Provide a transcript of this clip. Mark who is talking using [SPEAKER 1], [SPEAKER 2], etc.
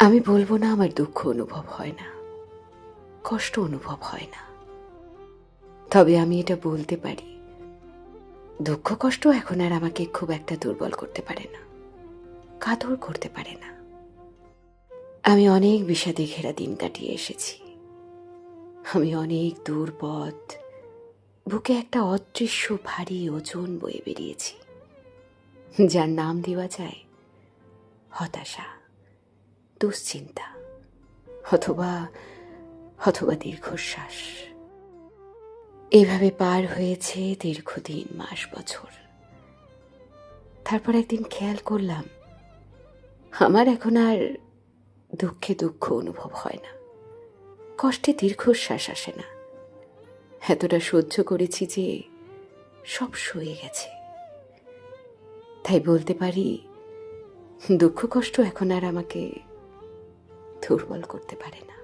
[SPEAKER 1] আমি বলব না আমার দুঃখ অনুভব হয় না। কষ্ট অনুভব হয় না। তবে আমি এটা বলতে পারি। দুঃখ, কষ্ট এখন আর আমাকে খুব একটা দুর্বল করতে পারে না। কাতর করতে পারে না। আমি অনেক বিষাদে ঘেরা দিন কাটিয়ে এসেছি। আমি অনেক দূর পথ, বুকে একটা অদৃশ্য ভারী ওজন বয়ে বেরিয়েছি, যার নাম দেওয়া যায় হতাশা। দুশ্চিন্তা অথবা অথবা দীর্ঘশ্বাস। এভাবে পার হয়েছে দীর্ঘদিন, মাস, বছর। তারপর একদিন খেয়াল করলাম, আমার এখন আর দুঃখে দুঃখ অনুভব হয় না। কষ্টে দীর্ঘশ্বাস আসে না। এতটা সহ্য করেছি যে সব সয়ে গেছে। তাই বলতে পারি, দুঃখ কষ্ট এখন আর আমাকে দুর্বল করতে পারে না।